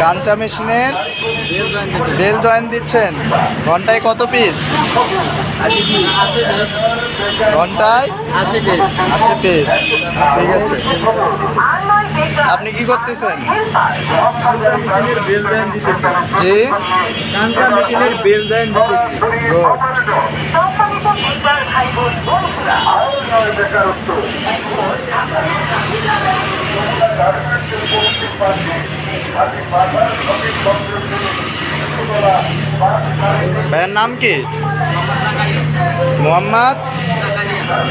কাঞ্চা মেশিনের bell join দিচ্ছেন। ঘন্টায় কত পিস ঘন্টায় আশি পিস আশি পিস ঠিক আছে। আপনি কি করতেছেন? জি। কাঙ্কা মেশিনের বেল জয়েন দিতেছি ভাইয়ের নাম কি? মোহাম্মদ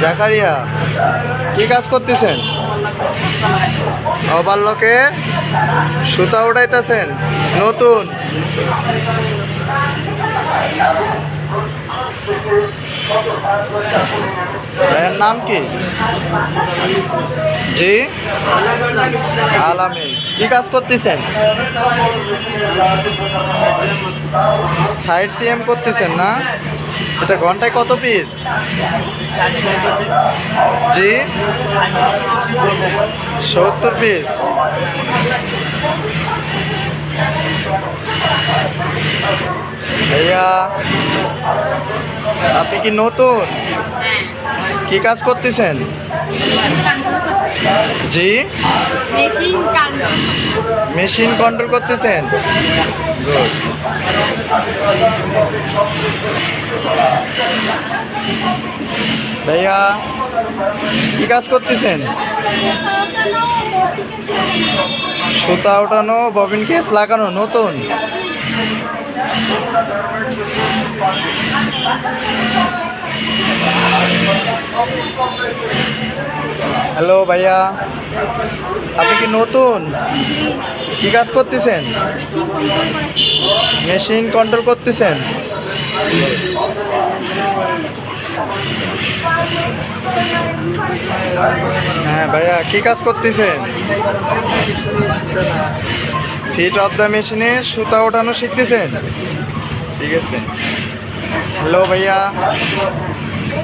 জাকারিয়া। কি কাজ করতেছেন? অবাল্যকে সুতা উঠাইতেছেন। নতুন। ভাইয়ের নাম কি? জি? আলামী কি কাজ করতেছেন? সাইড সিএম করতেছেন না? এটা ঘন্টায় কত পিস জি? সত্তর পিস ভাইয়া আপনি কি নতুন? কি কাজ করতেছেন? জি? মেশিন কন্ট্রোল করতেছেন? ভাইয়া কি কাজ করতেছেন? সুতা ওঠানো ববিন কেস লাগানো নতুন? হ্যালো ভাইয়া, আপনি কি নতুন? কি কাজ করতেছেন? মেশিন কন্ট্রোল করতেছেন? হ্যাঁ ভাইয়া, কি কাজ করতেছেন? ফিট অফ দ্য মেশিনে সুতা ওঠানো শিখতেছেন? ঠিক আছে। হ্যালো ভাইয়া।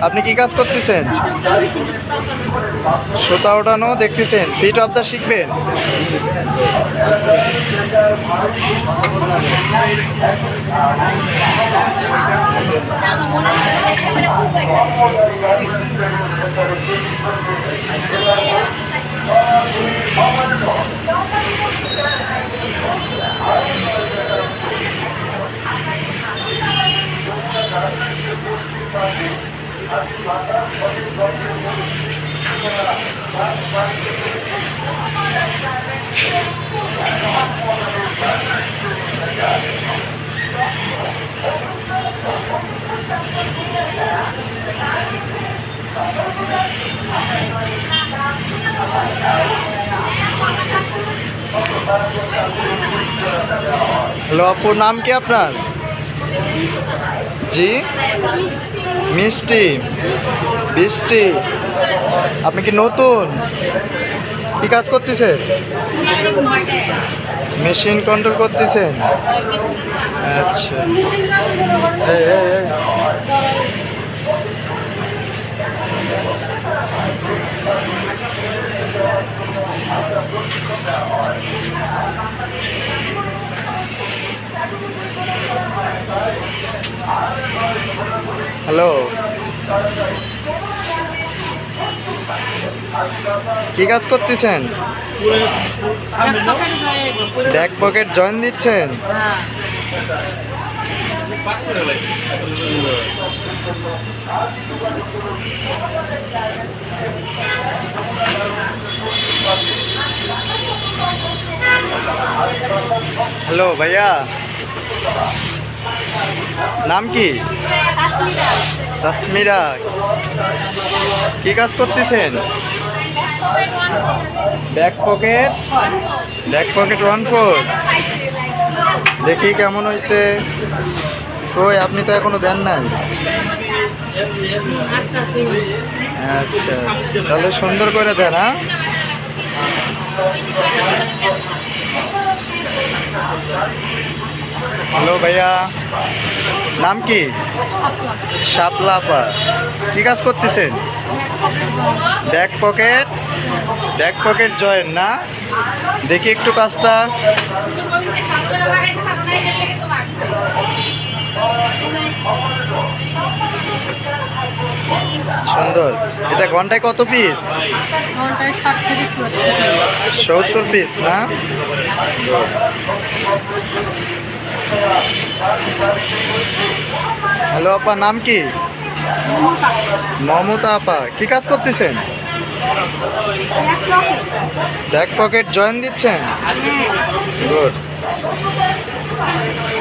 আপনি কি কাজ করতেছেন? সুতা ওঠানো দেখতেছেন ফিট অফ দ্য শিখবেন। হ্যালো আপুর নাম কি আপনার জি মিষ্টি বৃষ্টি। আপনি কি নতুন? কি কাজ করতেছেন? মেশিন কন্ট্রোল করতেছেন? আচ্ছা। এই, এই, হ্যালো। কি কাজ করতেছেন? ব্যাক পকেট জয়েন দিচ্ছেন? হ্যালো ভাইয়া। নাম কি? তাসমিরা। কি কাজ করতেছেন? Back pocket? Back pocket one four. দেখি কেমন হয়েছে কই আপনি তো এখনও দেন নাই? আচ্ছা তাহলে সুন্দর করে দেন হ্যাঁ? হ্যালো ভাইয়া। নাম কি? শাপলা আপা। কি কাজ করতেছেন? Back pocket? Back pocket join না? দেখি একটু কাজটা। সুন্দর। এটা ঘন্টায় কত পিস সত্তর পিস না? হ্যালো আপা, নাম কি? মমতা আপা, কি কাজ করতেছেন? ব্যাক পকেট জয়েন দিচ্ছেন? গুড।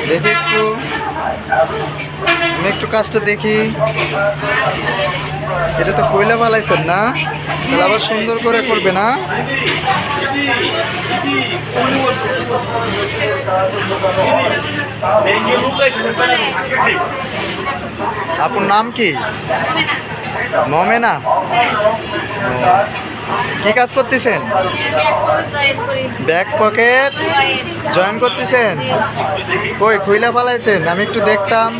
দেখি একটু, আমি একটু কাজটা দেখি। এটা তো কয়লা বালাইছেন না? তাহলে আবার সুন্দর করে করবে না? আপনার নাম কি? মমেনা। কি কাজ করতেছেন? Back pocket? জয়েন করতেছেন? কই, খুইলা ফালাইছেন? আমি একটু দেখতাম।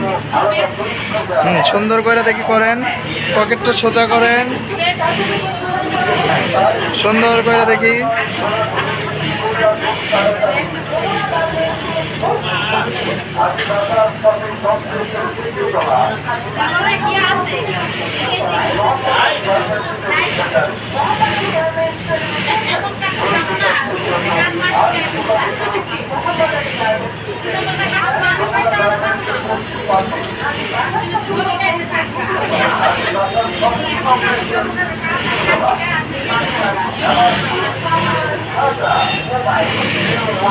হুম, সুন্দর করে দেখি করেন। পকেটটা সোজা করেন। সুন্দর করে দেখি।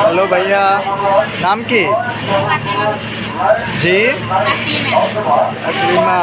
হ্যালো ভাইয়া নাম কি জি আকলিমা